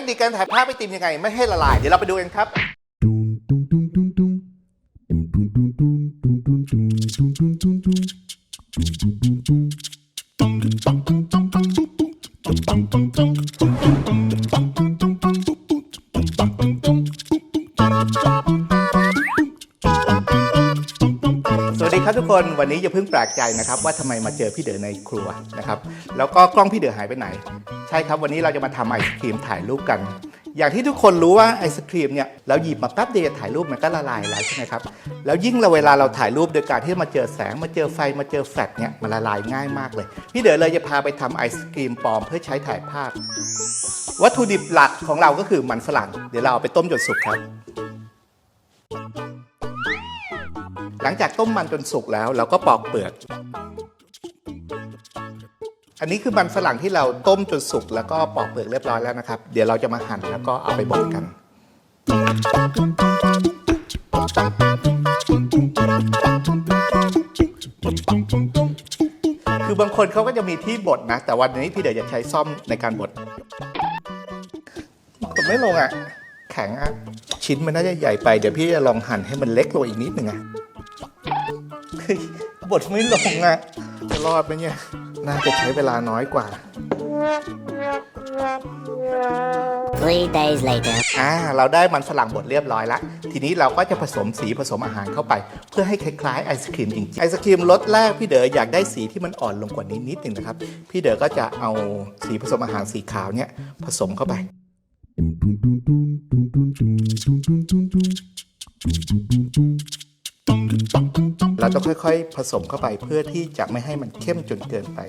คนิคการถ่ายภาพไอติมยังไง ไม่ให้ละลาย เดี๋ยวเราไปดูกันครับครับทุกคนวันนี้อย่าเพิ่งแปลกใจนะครับว่าทำไมมาเจอพี่เด๋อในครัวนะครับแล้วก็กล้องพี่เด๋อหายไปไหน ช่ครับวันนี้เราจะมาทำไอศครีมถ่ายรูปกัน อย่างที่ทุกคนรู้ว่าไอศครีมเนี่ยเราหยิบมาแป๊บเดียวถ่ายรูปมันก็ละลายแล้วใช่ไหมครับแล้วยิ่งเราเวลาเราถ่ายรูปโดยการที่มาเจอแสงมาเจอไฟมาเจอแฟลชเนี่ยมันละลายง่ายมากเลย พี่เด๋อเลยจะพาไปทำไอศครีมปลอมเพื่อใช้ถ่ายภาพ วัตถุดิบหลักของเราก็คือมันฝรั่งเดี๋ยวเราเอาไปต้มจนสุกครับ หลังจากต้มมันจนสุกแล้วเราก็ปอกเปลือก อันนี้คือมันฝรั่งที่เราต้มจนสุกแล้วก็ปอกเปลือกเรียบร้อยแล้วนะครับ เดี๋ยวเราจะมาหั่นแล้วก็เอาไปบดกัน คือบางคนเขาก็จะมีที่บดนะ แต่วันนี้พี่เดี๋ยวจะใช้ซ่อมในการบดกดไม่ลงอะ แข็งอะ ชิ้นมันน่าจะใหญ่ไป เดี๋ยวพี่จะลองหั่นให้มันเล็กลงอีกนิดหนึ่งอะบดไม่ลงอะ จะรอดไหมเนี่ย น่าจะใช้เวลาน้อยกว่า Three days later. อ่า เราได้มันฝรั่งบดเรียบร้อยแล้วทีนี้เราก็จะผสมสีผสมอาหารเข้าไป เพื่อให้คล้ายๆไอศครีมจริงๆ ไอศครีมรสแรกพี่เด๋ออยากได้สีที่มันอ่อนลงกว่านี้นิดหนึ่งนะครับ พี่เด๋อก็จะเอาสีผสมอาหารสีขาวเนี่ยผสมเข้าไป Dum dum dum dum dum dum dum dum dum dum dum. Dum dum dum เราต้องค่อยๆ ผสมเข้าไปเพื่อที่จะไม่ให้มันเข้มจนเกินไป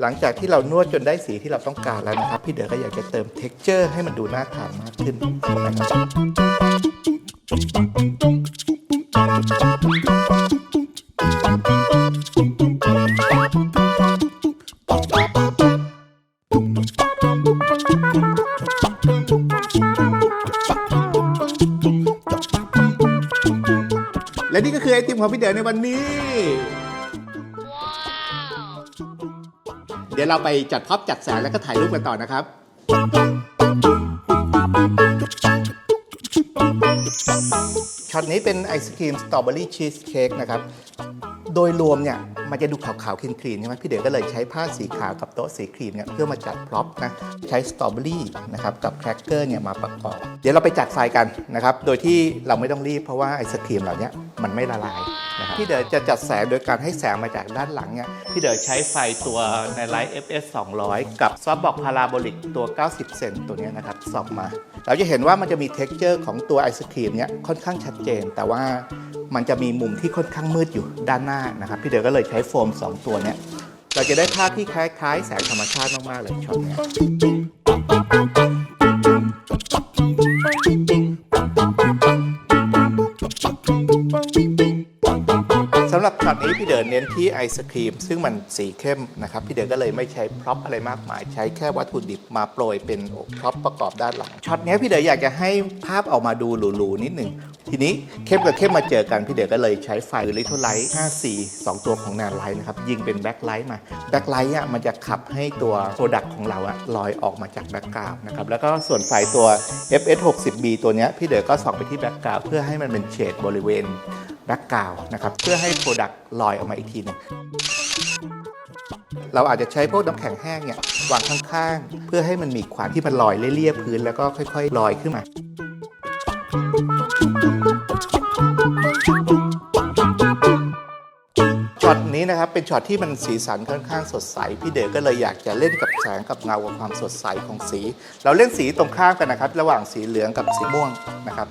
หลังจากที่เรานวดจนได้สีที่เราต้องการแล้วนะครับ พี่เด๋อก็อยากจะเติม t e x t อร์ให้มันดูน่าทานมากขึ้นนะครับ และนี่ก็คือไอติมของพี่เด๋อในวันนี้ เดี๋ยวเราไปจัดพ็อปจัดแสงแล้วก็ถ่ายรูปกันต่อนะครับ ช็อตนี้เป็นไอศครีมสตรอเบอรี่ชีสเค้กนะครับ โดยรวมเนี่ยมันจะดูขาวๆคลีนๆใช่ไหมพี่เด๋อก็เลยใช้ผ้าสีขาวกับโต๊ะสีครีมเนี่ยเพื่อมาจัดพร็อพนะใช้สตรอเบอรี่นะครับกับแครกเกอร์เนี่ยมาประกอบ เดี๋ยวเราไปจัดไฟกันนะครับโดยที่เราไม่ต้องรีบเพราะว่าไอศครีมเหล่านี้มันไม่ละลายนะครับพี่เด๋อจะจัดแสงโดยการให้แสงมาจากด้านหลังเนี่ยพี่เด๋อใช้ไฟตัวในไลท์ FS 200 กับซอฟบอกพาราโบลิกตัว 90 เซนตัวนี้นะครับส่องมา เราจะเห็นว่ามันจะมีเท็กเจอร์ของตัวไอศครีมเนี่ยค่อนข้างชัดเจน แต่ว่า มันจะมีมุมที่ค่อนข้างมืดอยู่ด้านหน้านะครับ พี่เด๋อก็เลยใช้โฟม 2 ตัวเนี้ยเราจะได้ภาพที่คล้ายๆ แสงธรรมชาติมากๆเลยช็อตเนี้ยสำหรับช็อตนี้พี่เดินเน้นที่ไอศครีม ซึ่งมันสีเข้มนะครับ พี่เดินก็เลยไม่ใช้พร็อพอะไรมากมาย ใช้แค่วัตถุดิบมาโปรยเป็นพร็อพประกอบด้านหลังช็อตนี้พี่เดินอยากจะให้ภาพออกมาดูหรูๆนิดหนึ่ง ทีนี้เข้มกับเข้มมาเจอกัน พี่เดินก็เลยใช้ไฟลิทไลท์54 2 ตัวของแนนไลท์นะครับยิงเป็นแบ็คไลท์มาแบ็คไลท์อะมันจะขับให้ตัวโปรดักต์ของเราอะลอยออกมาจากแบ็คกราวนะครับแล้วก็ส่วนไฟตัว FS 60B ตัวเนี้ยพี่เดินก็ส่องไปที่แบ็คกราวเพื่อให้มันเป็นเฉดบริเวณแบ็กกราวนะครับเพื่อให้โปรดักต์ลอยออกมาอีกทีหนึงเราอาจจะใช้พวกน้ำแข็งแห้งเนี่ยวางข้างๆ เพื่อให้มันมีความที่มันลอยเลี่ยๆพื้นแล้วก็ค่อย ๆ ลอยขึ้นมา ช็อตนี้นะครับเป็นช็อตที่มันสีสันค่อนข้างสดใส พี่เด๋อก็เลยอยากจะเล่นกับแสงกับเงากับความสดใสของสี เราเล่นสีตรงข้ามกันนะครับ ระหว่างสีเหลืองกับสีม่วงนะครับ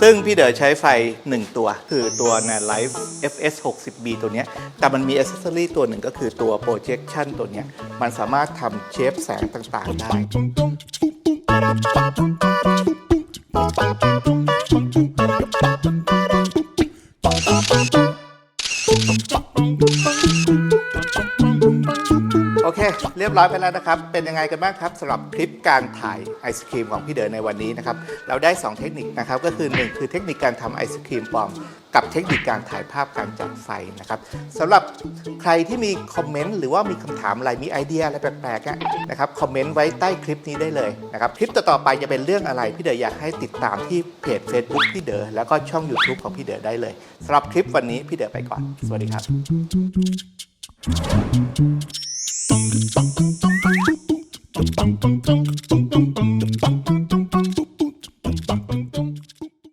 ซึ่งพี่เด๋อใช้ไฟ 1 ตัว คือตัว n a n Life FS 60B ตัวเนี้ยแต่มันมีอ c เซ s ซอรี่ตัวหนึ่งก็คือตัว projection ตัวเนี้ยมันสามารถทำเชฟแสงต่างๆได้ โอเค เรียบร้อยไปแล้วนะครับ เป็นยังไงกันบ้างครับสำหรับคลิปการถ่ายไอศครีมของพี่เด๋อในวันนี้นะครับ เราได้ 2 เทคนิคนะครับ ก็คือ 1 คือเทคนิคการทำไอศครีมปลอม กับเทคนิคการถ่ายภาพการจัดไฟนะครับสำหรับใครที่มีคอมเมนต์หรือว่ามีคำถามอะไรมีไอเดียอะไรแปลกๆนะครับคอมเมนต์ไว้ใต้คลิปนี้ได้เลยนะครับคลิปต่อๆไปจะเป็นเรื่องอะไรพี่เด๋ออยากให้ติดตามที่เพจ Facebook พี่เด๋อแล้วก็ช่อง YouTube ของพี่เด๋อได้เลยสำหรับคลิปวันนี้พี่เด๋อไปก่อน สวัสดีครับ